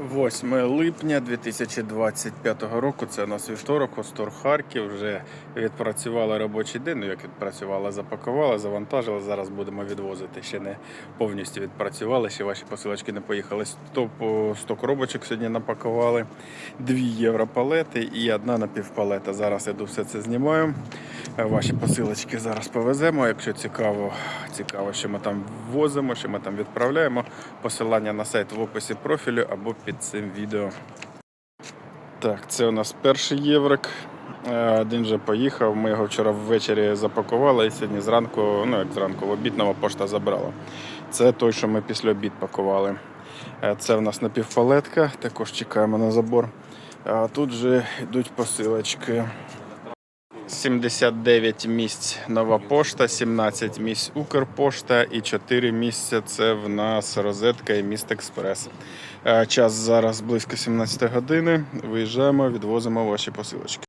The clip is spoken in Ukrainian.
8 липня 2025 року. Це у нас вівторок, Остор Харків. Вже відпрацювали робочий день. Ну як відпрацювали, запакували, завантажили. Зараз будемо відвозити. Ще не повністю відпрацювали. Ще ваші посилочки не поїхали. 100, 100 коробочок сьогодні напакували. 2 євро палети і одна напівпалета. Зараз іду все це знімаю. Е, Ваші посилочки зараз повеземо. Якщо цікаво, цікаво, що ми там ввозимо, що ми там відправляємо. Посилання на сайт в описі профілю або під цим відео. Так, це у нас перший єврик. Е, Один вже поїхав. Ми його вчора ввечері запакували і сьогодні зранку, ну як зранку, в обід нова пошта забрала. Це той, що ми після обід пакували. Е, Це в нас напівпалетка, також чекаємо на забор. А тут же йдуть посилочки. 79 місць нова пошта, 17 місць Укрпошта і 4 місця це в нас розетка і міст Експрес. Е, Час зараз близько 17 години. Виїжджаємо, відвозимо ваші посилочки.